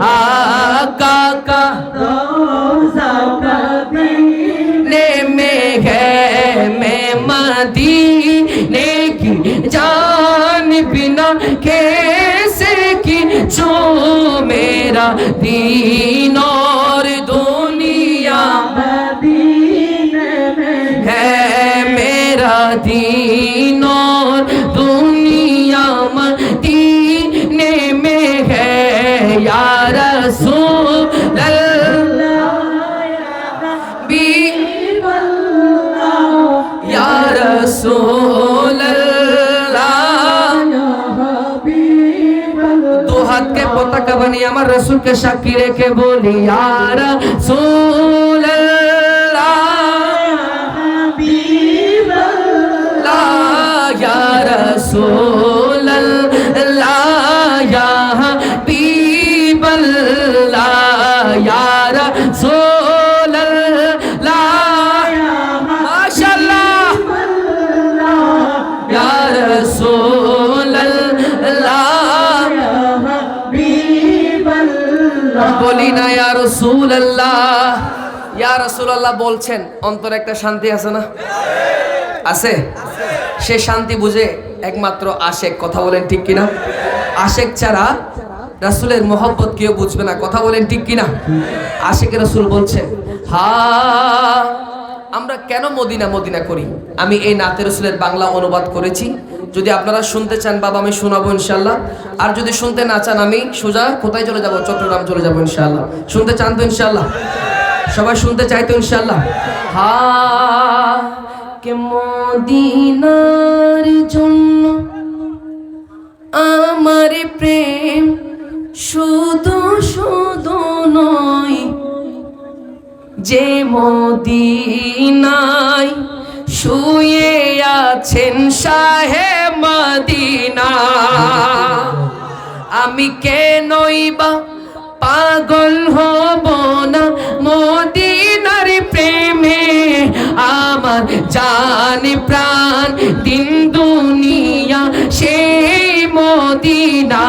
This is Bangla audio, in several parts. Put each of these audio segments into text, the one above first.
सुहागा का रोजा मदीने में है मैं मदीने की जान बिना कैसे की जो मेरा दीन और दुनिया है मेरा दीन और رسول الله يا حبيب الله يا رسول হাতকে পতাকা বানিয়ে আমার রসুলকে সাক্ষী রেখে বলি আর সুল রসুল বলি না রসুল ইয়া রসুল আল্লাহ বলছেন, অন্তরে একটা শান্তি আছে না? আছে? সে শান্তি বুঝে একমাত্র আশেক, কথা বলেন ঠিক কিনা? আশেক ছাড়া রাসুলের মোহব্বত কেউ বুঝবে না। কথা বলেন ঠিক কিনা? আশেক রাসুল বলছেন, হা, আমরা কেন মদিনা মদিনা করি? আমি এই নাতে রসুলের বাংলা অনুবাদ করেছি। যদি আপনারা শুনতে চান, বাবা, আমি শোনাবো ইনশাল্লাহ আর যদি শুনতে না চান, আমি সোজা কোথায় চলে যাব? চট্টগ্রাম চলে যাব ইনশাল্লাহ শুনতে চান তো ইনশাল্লাহ সবাই শুনতে চাই তো ইনশাল্লাহ হা, কে মদিনার জন্য আমার প্রেম শুধু শুধু নয়, যে মদিনায় শুয়ে আছেন শাহে মদিনা। আমি কেনই বা পাগল হব না মদিনার প্রেমে? আমার জান প্রাণ দিন দুনিয়া সেই মদিনা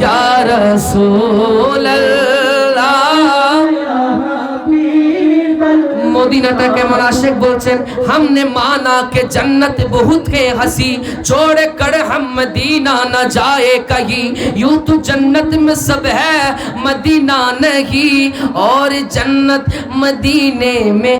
या रसूल মদিনাটা কেমন আশেক বলছেন हमने माना के जन्नत बहुत है हंसी छोड़ कर हम मदीना न जाए कहीं यूं तो जन्नत में सब है मदीना नहीं और जन्नत मदीने में